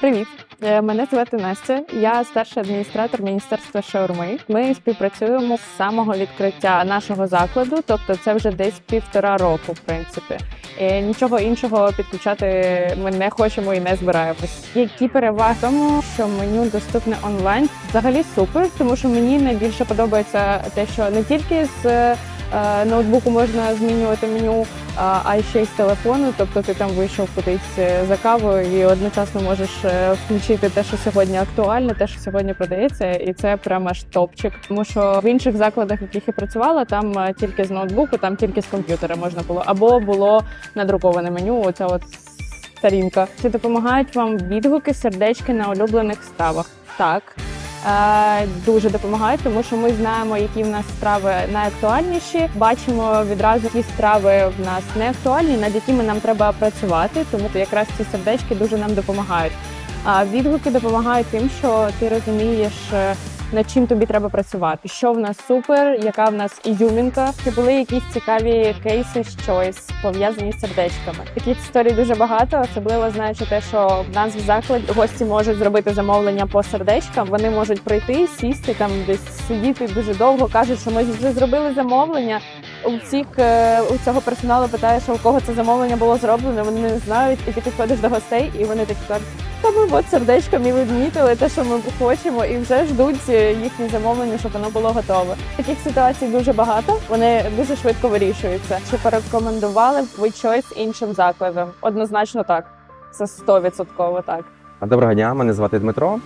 Привіт, Е, мене звати Настя. Я старший адміністратор міністерства шаурми. Ми співпрацюємо з самого відкриття нашого закладу, тобто це вже десь півтора року, в принципі. І нічого іншого підключати ми не хочемо і не збираємось. Які переваги тому, що меню доступне онлайн, взагалі супер, тому що мені найбільше подобається те, що не тільки з е, ноутбуку можна змінювати меню, а ще й з телефону. Тобто ти там вийшов кудись е, за кавою і одночасно можеш е, включити те, що сьогодні актуальне, те, що сьогодні продається, і це прямо аж топчик. Тому що в інших закладах, в яких я працювала, там е, тільки з ноутбуку, там тільки з комп'ютера можна було, або було надруковане меню. Оця от сторінка. Чи допомагають вам відгуки, сердечки на улюблених стравах? Так. Е, дуже допомагають, тому що ми знаємо, які в нас страви найактуальніші. Бачимо відразу, які страви в нас не актуальні, над якими нам треба працювати. Тому якраз ці сердечки дуже нам допомагають. А відгуки допомагають тим, що ти розумієш. Над чим тобі треба працювати? Що в нас супер, яка в нас ізюмінка? Чи були якісь цікаві кейси чойс пов'язані з сердечками? Таких історій дуже багато, особливо знаючи те, що в нас в закладі гості можуть зробити замовлення по сердечкам. Вони можуть прийти, сісти там, десь сидіти дуже довго. кажуть, що ми вже зробили замовлення. У всіх е, у цього персоналу питаєш, у кого це замовлення було зроблено. Вони не знають, і ти підходиш до гостей, і вони такі кажуть, та ми от сердечком і відмітили те, що ми хочемо, і вже ждуть е, їхнє замовлення, щоб воно було готове. Таких ситуацій дуже багато. Вони дуже швидко вирішуються. Чи порекомендували б ви щось іншим закладам? Однозначно так. Це 100% так. Доброго дня, мене звати Дмитро.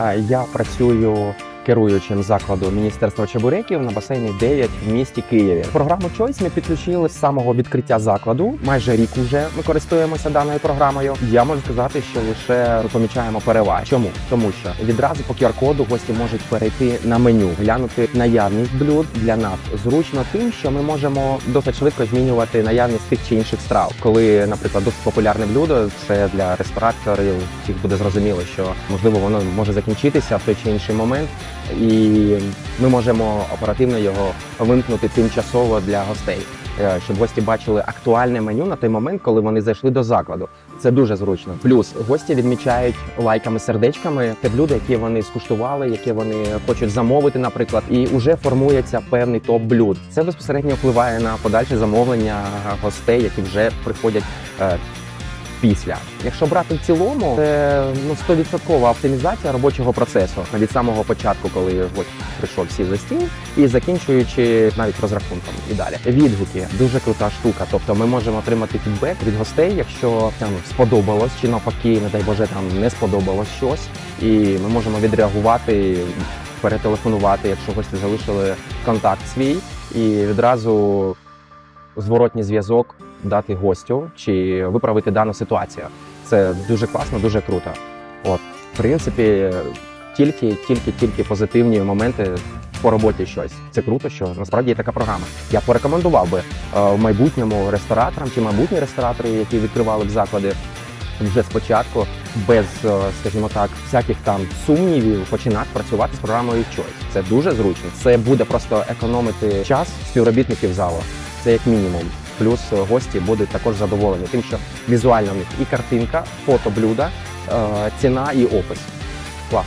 Е, Я працюю керуючим закладу Міністерства чебуреків на басейні 9 в місті Києві. Програму Choice ми підключили з самого відкриття закладу. Майже рік уже ми користуємося даною програмою. Я можу сказати, що лише помічаємо переваги. Чому? Тому що відразу по QR-коду гості можуть перейти на меню, глянути наявність блюд для нас. Зручно тим, що ми можемо досить швидко змінювати наявність тих чи інших страв. Коли, наприклад, досить популярне блюдо, це для рестораторів всіх буде зрозуміло, що можливо воно може закінчитися в той чи інший момент, і ми можемо оперативно його вимкнути тимчасово для гостей, е, щоб гості бачили актуальне меню на той момент, коли вони зайшли до закладу. Це дуже зручно. Плюс гості відмічають лайками, сердечками те блюдо, яке вони скуштували, яке вони хочуть замовити, наприклад, і вже формується певний топ блюд. Це безпосередньо впливає на подальше замовлення гостей, які вже приходять. Після, якщо брати в цілому, це ну 100% оптимізація робочого процесу від самого початку, коли от прийшов всі за стіл, і закінчуючи навіть розрахунком. І далі. Відгуки. Дуже крута штука. Тобто ми можемо отримати фідбек від гостей, якщо там сподобалось чи навпаки, не дай Боже, там не сподобалось щось, і ми можемо відреагувати, перетелефонувати, якщо гості залишили контакт свій, і відразу зворотній зв'язок дати гостю чи виправити дану ситуацію. Це дуже класно, дуже круто. От, в принципі, тільки, тільки, тільки позитивні моменти по роботі щось. Це круто, що насправді є така програма. Я порекомендував би е, в майбутньому рестораторам чи майбутні ресторатори, які відкривали б заклади вже спочатку, без, е, скажімо так, всяких там сумнівів, починати працювати з програмою Choice. Це дуже зручно. Це буде просто економити час співробітників залу. Це як мінімум. Плюс гості будуть також задоволені, тим, що візуально в них і картинка, фото блюда, е, ціна і опис. Клас.